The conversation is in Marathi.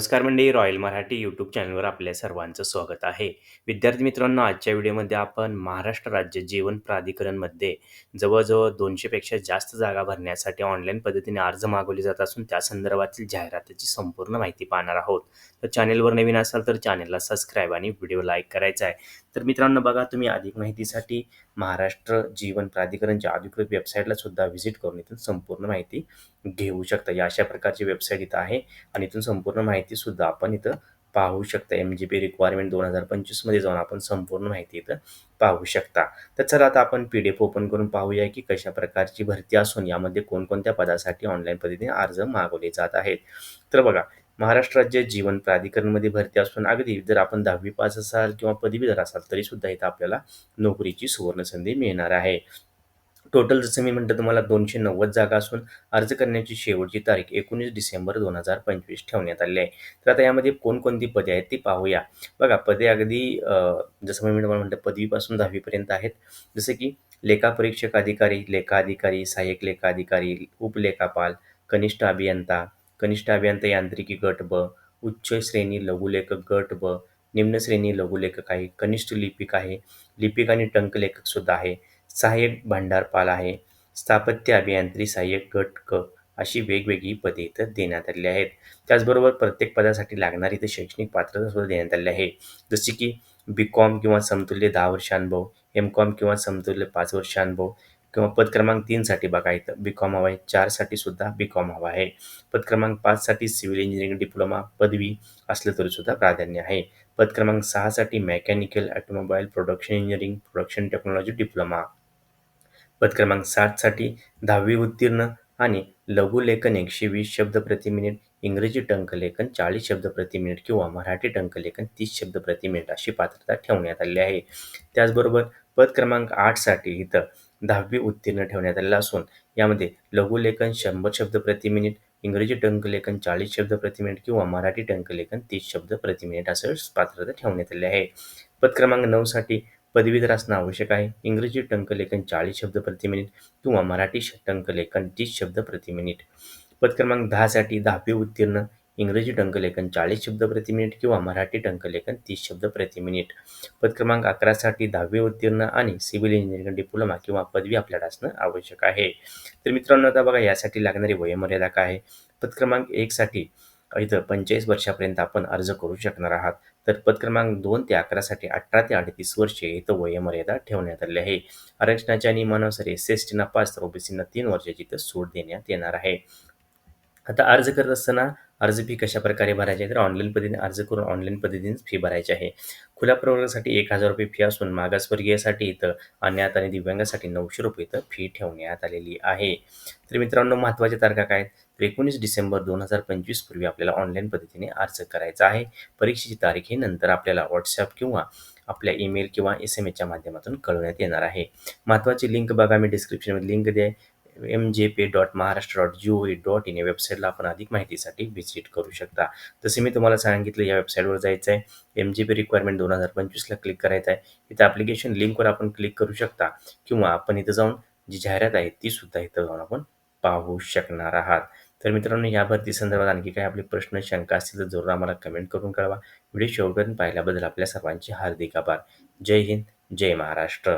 नमस्कार मंडळी रॉयल मराठी यूट्यूब चॅनलवर आपल्या सर्वांचं स्वागत आहे. विद्यार्थी मित्रांनो आजच्या व्हिडिओमध्ये आपण महाराष्ट्र राज्य जीवन प्राधिकरणमध्ये जवळजवळ दोनशेपेक्षा जास्त जागा भरण्यासाठी ऑनलाईन पद्धतीने अर्ज मागवले जात असून त्या संदर्भातील जाहिरातीची संपूर्ण माहिती पाहणार आहोत. तर चॅनेलवर नवीन असाल तर चॅनेलला सबस्क्राईब आणि व्हिडिओ लाईक करायचा आहे. तर मित्रांनो बघा तुम्ही अधिक माहितीसाठी महाराष्ट्र जीवन प्राधिकरणच्या अधिकृत वेबसाईटला सुद्धा व्हिजिट करून इथून संपूर्ण माहिती घेऊ शकता. या अशा प्रकारची वेबसाईट इथं आहे आणि इथून संपूर्ण माहिती सुद्धा आपण इथं पाहू शकता. एम जी पी रिक्वायरमेंट दोन हजार पंचवीसमध्ये जाऊन आपण संपूर्ण माहिती इथं पाहू शकता. तर चला आता आपण पी डी एफ ओपन करून पाहूया की कशा प्रकारची भरती असून यामध्ये कोणकोणत्या पदासाठी ऑनलाईन पद्धतीने अर्ज मागवले जात आहेत. तर बघा महाराष्ट्र राज्य जीवन प्राधिकरणमध्ये भरती असून अगदी जर आपण दहावी पास असाल किंवा पदवीधर असाल तरी सुद्धा इथं आपल्याला नोकरीची सुवर्ण संधी मिळणार आहे. टोटल जसं मी म्हणतो तुम्हाला दोनशे नव्वद जागा असून अर्ज करण्याची शेवटची तारीख एकोणीस डिसेंबर दोन हजार पंचवीस ठेवण्यात आली आहे. तर आता यामध्ये कोणकोणती पदे आहेत ती पाहूया. बघा पदे अगदी जसं मी तुम्हाला म्हणतो पदवीपासून दहावीपर्यंत आहेत. जसे की लेखापरीक्षक अधिकारी लेखा अधिकारी सहाय्यक लेखा अधिकारी उपलेखापाल कनिष्ठ अभियंता कनिष्ठ अभियंता यांत्रिकी गट ब उच्च श्रेणी लघुलेखक गट ब निम्न श्रेणी लघुलेखक आहे. कनिष्ठ लिपिक आहे. लिपिक आणि टंकलेखक सुद्धा आहे. सहाय्यक भांडारपाल आहे. स्थापत्य अभियांत्री सहाय्यक गट क अशी वेगवेगळी पदे इथं देण्यात आलेली आहेत. त्याचबरोबर प्रत्येक पदासाठी लागणारी इथं शैक्षणिक पात्रता सुद्धा देण्यात आली आहे. जसे की बी कॉम किंवा समतुल्य दहा वर्ष अनुभव एम कॉम किंवा समतुल्य पाच वर्ष अनुभव किंवा पद क्रमांक तीनसाठी बघा इथं. बी कॉम हवा आहे. चारसाठी सुद्धा बी कॉम हवा आहे. पद क्रमांक पाचसाठी सिव्हिल इंजिनिअरिंग डिप्लोमा पदवी असलं तरीसुद्धा प्राधान्य आहे. पद क्रमांक सहासाठी mechanical automobile production engineering production technology diploma पद क्रमांक साठसाठी दहावी उत्तीर्ण आणि लघुलेखन एकशे वीस शब्द प्रति मिनिट इंग्रजी टंकलेखन चाळीस शब्द प्रति मिनिट किंवा मराठी टंकलेखन तीस शब्द प्रति मिनिट अशी पात्रता ठेवण्यात आली आहे. त्याचबरोबर पद क्रमांक आठसाठी इथं दहावी उत्तीर्ण ठेवण्यात आलेलं असून यामध्ये लघुलेखन शंभर शब्द प्रति मिनिट इंग्रजी टंकलेखन चाळीस शब्द प्रति मिनिट किंवा मराठी टंकलेखन तीस शब्द प्रति मिनिट असं पात्रता ठेवण्यात आली आहे. पद क्रमांक नऊसाठी पदवीधर असणं आवश्यक आहे. इंग्रजी टंकलेखन चाळीस शब्द प्रति मिनिट किंवा मराठी टंकलेखन तीस शब्द प्रति मिनिट. पद क्रमांक दहासाठी दहावी उत्तीर्ण इंग्रजी टंकलेखन चाळीस शब्द प्रति मिनिट किंवा मराठी टंकलेखन तीस शब्द प्रति मिनिट. पद क्रमांक अकरासाठी दहावी उत्तीर्ण आणि सिव्हिल इंजिनिअरिंग डिप्लोमा किंवा पदवी आपल्याला असणं आवश्यक आहे. तर मित्रांनो आता बघा यासाठी लागणारी वयोमर्यादा काय आहे? पद क्रमांक एकसाठी इथं पंचेचाळीस वर्षापर्यंत आपण अर्ज करू शकणार आहात. तर पद क्रमांक दोन ते अकरासाठी अठरा ते अडतीस वर्षे इथं वयोमर्यादा ठेवण्यात आली आहे. आरक्षणाच्या नियमानुसार एस एस टीना पाच तर ओबीसीना तीन वर्षाची इथं सूट देण्यात येणार आहे. आता अर्ज करत असताना अर्ज फी कशा प्रकारे भरायची आहे? तर ऑनलाईन पद्धतीने अर्ज करून ऑनलाईन पद्धतीने फी भरायची आहे. खुल्या प्रवर्गासाठी एक हजार रुपये फी असून मागासवर्गीयासाठी इथं अज्ञात आणि दिव्यांगासाठी नऊशे रुपये इथं फी ठेवण्यात आलेली आहे. तर मित्रांनो महत्त्वाच्या तारखा काय तर एकोणीस डिसेंबर दोन हजार पंचवीस पूर्वी आपल्याला ऑनलाईन पद्धतीने अर्ज करायचा आहे. परीक्षेची तारीख ही नंतर आपल्याला व्हॉट्सअप किंवा आपल्या ईमेल किंवा एस एम एसच्या माध्यमातून कळवण्यात येणार आहे. महत्त्वाची लिंक बघा मी डिस्क्रिप्शनमध्ये link they M J P dot Maharashtra dot G O V dot in या वेबसाईटला आपण अधिक माहितीसाठी व्हिजिट करू शकता. जसे मी तुम्हाला सांगितलं या वेबसाईटवर जायचं आहे एम जे पी रिक्वायरमेंट दोन हजार पंचवीसला क्लिक करायचं आहे इथं ॲप्लिकेशन लिंकवर आपण क्लिक करू शकता. किंवा आपण इथं जाऊन जी जाहिरात आहे ती सुद्धा इथं जाऊन आपण पाहू शकणार आहात. तर मित्रांनो या भरती संदर्भात आणखी काही आपले प्रश्न शंका असतील तर जरूर आम्हाला कमेंट करून कळवा. व्हिडिओ शेवटपर्यंत पाहिल्याबद्दल आपल्या सर्वांचे हार्दिक आभार. जय हिंद जय महाराष्ट्र.